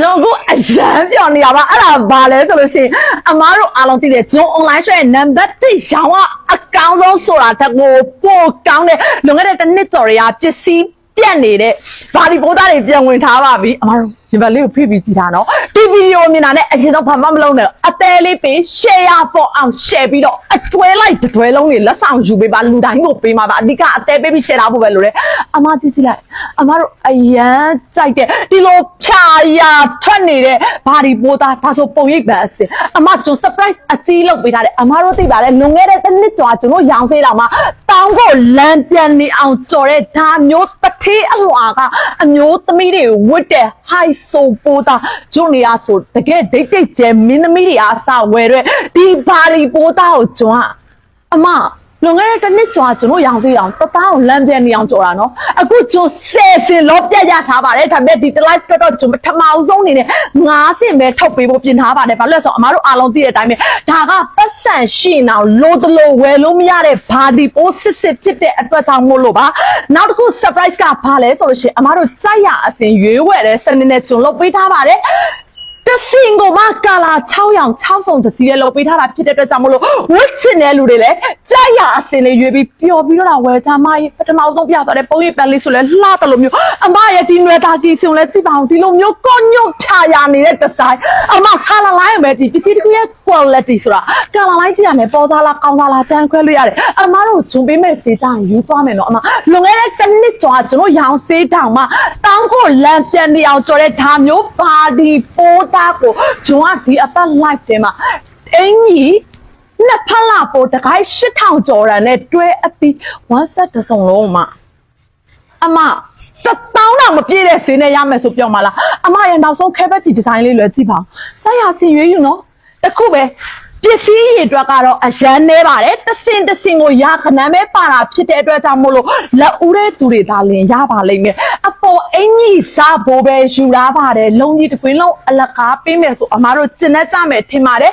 ကျွန်တော်ကအရန်ပြောနေရပါအဲ့ဒါဘာလဲဆိုလို့ရှိရင်အမားတို့အားလုံးသိတယ်ဂျွန် online shop ရဲ့ number 1ရောင်းကအကောင်းဆုံးဆိုတာတက်ကိုပို့ကောင်းတဲ့လွန်ခဲ့တဲ့တစ်နှစ်ကျော်တွေကပစ္စည်း ပြတ်နေတဲ့ဘာဒီပိုးသားတွေပြန်ဝင်ထားပါပြီအမားတို့ဒီဘက်လေးကိုဖိပြီးကြည့်တာနော်ဒီဗီဒီယိုမြင်တာနဲ့အရင်တော့ဘာမှမလုပ်နဲ့အသေးလေးပေး share ပေါ်အောင် share ပြီးတော့အတွဲလိုက်တွဲလုံးတွေလက်ဆောင်ယူပေးပါလူတိုင်းကိုပေးမှာပါအဓိကအသေးပေးပြီး share ထားဖို့ပဲလို့လေအမကြည့်ကြည့်လိုက်အမတို့အရန်ကြိုက်တဲ့ဒီလိုဖြာရာထွက်နေတဲ့ဘာဒီပိုးသားဒါဆိုပုံရိပ်ပဲအစင်အမကျွန် surprise အကြီးလုပ်ပေးထားတယ်အမတို့သိပါတယ်လွန်ခဲ့တဲ့တစ်နှစ်ကျော်ကျွန်တော်ရောင်စေးတော့မှ တောင်းဖို့လမ်းပြန်နေအောင်ကြော်တဲ့ဒါမျိုးတထေးအလွှာကအမျိုးသမီးတွေဝတ်တဲ့ high soul ပိုးသားကျွန်းနေရဆိုတကယ်ဒိတ်ဒိတ်ကျဲမင်းသမီးတွေအားစဝယ်တဲ့ဒီဘာဒီပိုးသားကိုကျွန်းကအမ လွန်ခဲ့တဲ့တစ်နှစ်ကျော်ကျွန်တော်ရောင်စေးအောင်တသားကိုလမ်းပြန်နေအောင်ကြော်တာနော်အခုကျွန်းဆယ်စင်လောပြတ်ရထားပါတယ်ဒါပေမဲ့ဒီ live တော့ကျွန်တော်ပထမအဆုံးအနေနဲ့ငါးစင်ပဲထုတ်ပေးဖို့ပြင်ထားပါတယ်ဘာလို့လဲဆိုတော့အမားတို့အားလုံးသိတဲ့အတိုင်းပဲဒါကပတ်စံရှိနေအောင်လို့တလို့ဝယ်လို့မရတဲ့ဘာဒီပိုးစစ်စစ်ဖြစ်တဲ့အတွက်ကြောင့်မို့လို့ပါနောက်တစ်ခု surprise ကဘာလဲဆိုလို့ရှိရင်အမားတို့ကြိုက်ရအစဉ်ရွေးဝယ်တဲ့စနေနဲ့ကျွန်တော်လုပ်ပေးထားပါတယ် တစင်ကိုမှကာလာ6ရောင်6စုံတစ်စီးလေးလုပ်ပေးထားတာဖြစ်တဲ့အတွက်ကြောင့်မလို့ဝစ်ချင်တဲ့လူတွေလည်းကြိုက်ရအစင်လေးရွေးပြီးပျော်ပြီးတော့ဝယ်ချမကြီးပထမဆုံးပြသွားတဲ့ပုံရိပ်ပန်းလေးဆိုလဲလှတယ်လို့မျိုးအမရဲ့ဒီနွယ်သားကြီးစုံလဲသိပါအောင်ဒီလိုမျိုးကောညွတ်ဖြာရနေတဲ့ဒီဇိုင်းအမကာလာလိုင်းပဲကြည့်ပစ္စည်းတစ်ခုရဲ့ quality ဆိုတာကာလာလိုင်းကြည့်ရမယ်ပေါ်သားလားကောင်းသားလားတန်းခွဲလို့ရတယ်အမတို့ဂျုံပေးမဲ့စေးကြရင်ယူသွားမယ်နော်အမလွန်ခဲ့တဲ့တစ်နှစ်ကျော်ကကျွန်တော်ရောင်စေးတောင်မှတောင်းဖို့လမ်းပြန်နေအောင်ကြော်တဲ့ဒါမျိုးပါဒီပိုးသားကိုဂျုံကဒီအပတ် live ထဲမှာအင်ကြီးနှစ်ဖက်လာပိုတခိုင်း8000ကျော်ရံနဲ့တွဲအပြီး1 set တစ်စုံလုံးမှာအမတတောင်းတော့မပြည့်တဲ့ဈေးနဲ့ရမယ်ဆိုပြောမလားအမရဲ့နောက်ဆုံးခဲဘက်ကြီးဒီဇိုင်းလေးလွယ်ကြည့်ပါဦးဆက်ရစီရွေးယူနော်တခုပဲပစ္စည်းရည်အတွက်ကတော့အရန်နေပါတယ်တစင်တစင်ကိုရခဏမဲပါတာဖြစ်တဲ့အတွက်ကြောင့်မို့လို့လက်ဦးတဲ့သူတွေဒါလင်ရပါလိမ့်မယ် အပေါ်အင်ကြီးစားဖို့ပဲယူရပါတယ်လုံကြီးတစ်ခွင်းလုံးအလကားပေးမယ်ဆိုအမားတို့ကျင်တတ်ကြမယ်ထင်ပါတယ်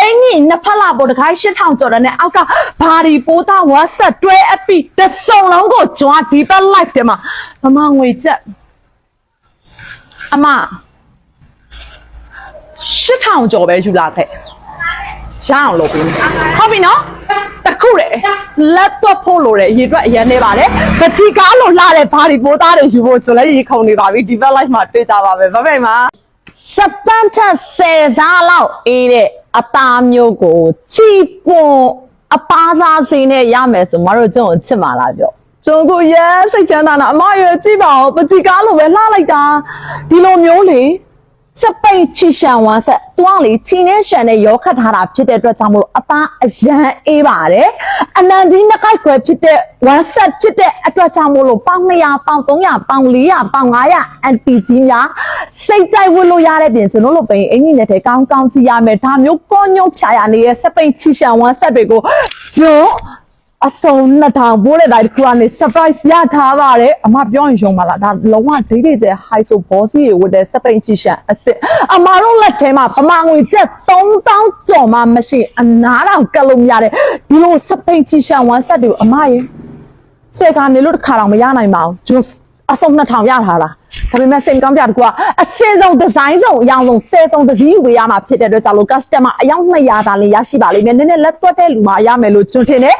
အင်ကြီးနှစ်ဖက်လာပေါ်တခိုင်း8000ကျော်တဲ့နဲ့အောက်ကဘာဒီပိုးသားဝါဆက်တွဲအပိတစုံလုံးကိုကျွမ်းဒီဘက် live ထဲမှာမမငွေချက်အမ8000ကျော်ပဲယူလာခဲ့ ရအောင်လုပ်ပေးမယ်ဟုတ်ပြီနော်တခုတည်းလက်တော့ဖို့လို့တဲ့ရေအတွက်အရင်နေပါတယ်ပတိကားလို့လှတဲ့ဘာဒီပိုးသားတွေယူဖို့ဆိုလဲရေခုန်နေပါပြီဒီဘက် live မှာတွေ့ကြပါမယ်ဗမိုင်မှာစပန်ချက်ဆယ်စားလောက်အေးတဲ့အသားမျိုးကိုချီပွန်အပါစားစင်းနဲ့ရမယ်ဆိုမတို့ကျုံကိုချစ်မှာလားပြောကျွန်တော်ကိုရဲစိတ်ချမ်းသာတာအမရွယ်ကြည့်ပါဦးပတိကားလို့ပဲလှလိုက်တာဒီလိုမျိုးလေ စပိတ်ချီရှန်ဝမ်းဆက်တွားလေချီနဲ့ရှန်နဲ့ရောခတ်ထားတာဖြစ်တဲ့အတွက်ကြောင့်မလို့အသားအရန်အေးပါတယ်အနံကြီးနှစ်ကိုက်ခွဲဖြစ်တဲ့ဝမ်းဆက်ဖြစ်တဲ့အတွက်ကြောင့်မလို့ပေါင်200ပေါင်300ပေါင်400ပေါင်900အန်တီကြီးများစိတ်ကြိုက်ဝတ်လို့ရတဲ့ပြင်ကျွန်တော်တို့ပိန်အင်ကြီးနဲ့တည်းကောင်းကောင်းကြည့်ရမယ်ဒါမျိုးကောညုံဖြာရနေတဲ့စပိတ်ချီရှန်ဝမ်းဆက်တွေကိုကျွန် အစုံ2000ဘိုးတဲ့တိုင်းတစ်ခုကနေ surprise ရထားပါတယ်အမပြောရင်ယုံပါလားဒါလုံးဝဒိတ်ဒိတ်ကျ high so bossy တွေဝတ်တဲ့စပိန်ချီရှန်အစ်စ်အမတို့လက်ထဲမှာပမာငွေကျပ်3000ကျော်မှမရှိအနားတော်ကတ်လို့မရတဲ့ဒီလိုစပိန်ချီရှန်ဝမ်းဆက်တွေကိုအမရေစေကနေလို့တစ်ခါတော့မရနိုင်ပါဘူးဂျွတ်အစုံ2000ရထားလားဒါပေမဲ့စိတ်ကောင်းပြတကူကအစင်းဆုံးဒီဇိုင်းဆုံးအယောင်ဆုံးဆယ်ဆုံးတစ်စီးဝေးရမှာဖြစ်တဲ့အတွက်ကြောင့်လို့ customer အယောင်200ဒါလေးရရှိပါလိမ့်မယ်နည်းနည်းလက်သွက်တဲ့လူမှရမယ်လို့ကျွန်ထင်တယ်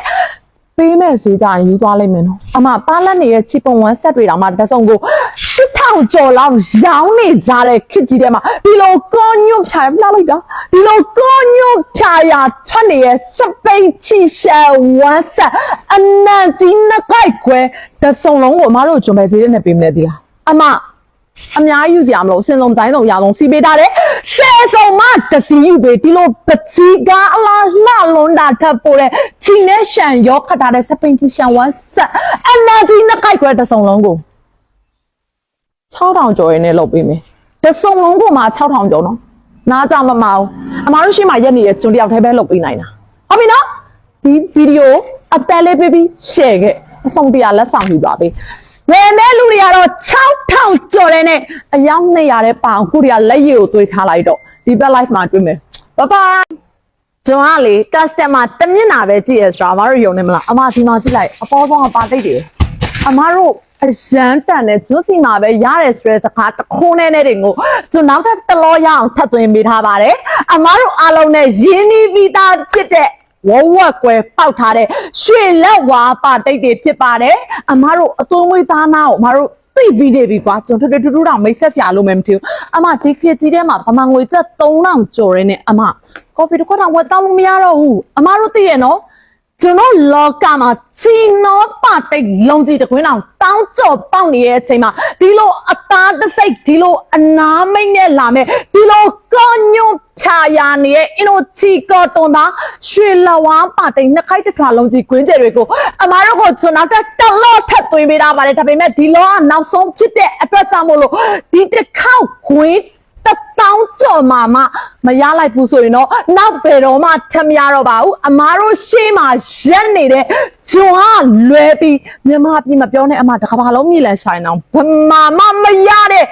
ပေးမဲ့ဈေးကြရင်ယူသွားလိမ့်မယ်နော်အမပါလက်နေတဲ့ချီပုံဝမ်းဆက်တွေတောင်မှတစ်စုံကို8000ကျော်လောက်ရောင်းနေကြတဲ့ခစ်ကြီးထဲမှာဒီလိုကောညွတ်ဖြာပြလိုက်တာဒီလိုကောညွတ်ဖြာရထွက်နေတဲ့စပိန်ချီရှယ်ဝမ်းဆက်အနံကြီးနှစ်ခိုက်ခွဲတစ်စုံလုံးကိုအမတို့ကျွန်ပဲဈေးနဲ့ပေးမလဲဒီလားအမ အများကြီးယူစရာမလိုအစင်ဆုံးတိုင်းဆုံးရာဆုံးစီပေးထားတယ်ဆယ်ဆုံးမှတစီယူပေးဒီလိုပချီကအလားလှလွန်းတာထပ်ပို့တဲ့ချီနဲ့ရှန်ရောခတ်ထားတဲ့စပင်ချီရှန်ဝမ်းဆက်အနာကြီးနှစ်ခိုက်ခွဲတစ်စုံလုံးကို6000ကျော်ရင်းနဲ့လုပ်ပေးမယ်တစ်စုံလုံးကိုမှ6000ကျော်နော်နားကြမမအောင်အမားတို့ရှိမှရက်နေတဲ့ကျွန်တယောက်တည်းပဲလုပ်ပေးနိုင်တာဟုတ်ပြီနော်ဒီဗီဒီယိုအတက်လေးပေးပြီး share ခဲ့အဆုံးတရားလက်ဆောင်ယူပါပေး ဝယ်မဲ့လူတွေကတော့6000ကျော်တဲ့နဲ့အယောက်200တဲ့ပေါင်ခုတွေကလက်ရည်ကိုသွေးထားလိုက်တော့ဒီဘက် live မှာတွေ့မယ်ဘိုင်ဘိုင်ကျွန်တော်ကလေ customer တမျက်နာပဲကြည့်ရဆိုတာအမတို့ယုံနေမလားအမဒီမှာကြည့်လိုက်အပေါ်ဆုံးကပါတိတ်တယ်အမတို့အရန်တန်တဲ့ကျွန်းစီမှာပဲရတယ်ဆိုတဲ့စကားတစ်ခုနဲ့နဲ့တွေကိုကျွန်တော်နောက်ထပ်တစ်လောရအောင်ထပ်သွင်းပေးထားပါတယ်အမားတို့အားလုံးနဲ့ရင်းနှီးပြီးသားဖြစ်တဲ့ ဝဝက်ကွယ်ပေါက်ထားတဲ့ရွှေလက်ဝါပါတိတ်တွေဖြစ်ပါတယ်အမားတို့အသွင်မွေးသားနာကိုအမားတို့သိပြီးနေပြီကွာကျွန်တော်ထထထထတောင်မိတ်ဆက်စရာလို့ même မထင်ဘူးအမဒီခေတ်ကြီးထဲမှာဗမာငွေကျပ်3000ကျော်ရင်းနဲ့အမကော်ဖီတစ်ခွက်တောင်ဝယ်တောင်းလို့မရတော့ဘူးအမတို့သိရနော် ကျွန်တော်လောကမှာချီနောပါတိတ်လုံးကြီးတစ်ခွင်းအောင်တောင်းကြော်ပေါက်နေတဲ့အချိန်မှာဒီလိုအသားတစ်စိတ်ဒီလိုအနာမိတ်နဲ့လာမဲ့ဒီလိုကောညွန့်ချာယာနေတဲ့အင်တို့ချီကောတွန်သားရွှေလဝါပါတိတ်နှစ်ခိုက်တစ်ခါလုံးကြီးခွင်းကျယ်တွေကိုအမားတို့ကိုကျွန်တော်တက်တလော့ထပ်သွင်းပေးတာပါတယ်ဒါပေမဲ့ဒီလောကနောက်ဆုံးဖြစ်တဲ့အတွက်ကြောင့်မို့လို့ဒီတစ်ခေါက်ခွင်း တတောင်းကြော်မှာမမရလိုက်ဘူးဆိုရင်တော့နောက်ဘယ်တော့မှထမရတော့ပါဘူးအမားတို့ရှေ့မှာရက်နေတဲ့ဂျွန်ကလွဲပြီးမြန်မာပြည်မပြောနဲ့အမတစ်ခါပါလုံးမြည်လန်ဆိုင်အောင်ဘမာမမရတဲ့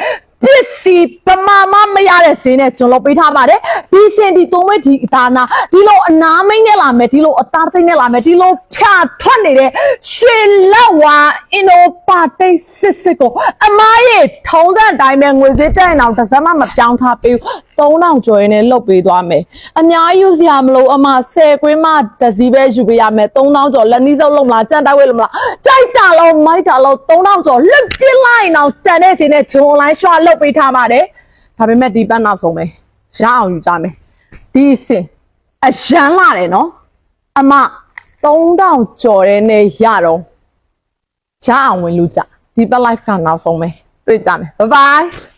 ပစ္စည်းဘမာမမရတဲ့ဈေးနဲ့ကျွန်တော်ပေးထားပါတယ်ဒီစင်ဒီသုံးဝဲဒီအသားနာဒီလိုအနာမိတ်နဲ့လာမယ်ဒီလိုအသားစိတ်နဲ့လာမယ်ဒီလိုဖြာထွက်နေတဲ့ရွှေလက်ဝါအင်နိုပါတိတ်စစ်စစ်ကိုအမားရဲ့ထုံးစံတိုင်းပဲငွေကြေးတက်ရင်တော့တစ်စက်မှမပြောင်းထားပေးဘူး 3000ကျော်ရင်းနဲ့လုတ်ပေးသွားမယ်အများကြီးယူစရာမလိုအမ10ကွင်းမှတစ်စီးပဲယူပေးရမယ်3000ကျော်လက်နီးစုပ်လုံးမလားကြံတိုက်ဝဲလုံးမလားကြိုက်တာလုံးမိုက်တာလုံး3000ကျော်လွတ်ပြလိုက်အောင်တန်တဲ့စီနဲ့ဂျွန်အွန်လိုင်းရွှာလုတ်ပေးထားပါတယ်ဒါပေမဲ့ဒီပတ်နောက်ဆုံးပဲရအောင်ယူကြမယ်ဒီအစင်အရန်လာတယ်နော်အမ3000ကျော်တဲ့နဲ့ရတော့ရအောင်ဝင်လူကြဒီပတ် life ကနောက်ဆုံးပဲတွေ့ကြမယ် bye bye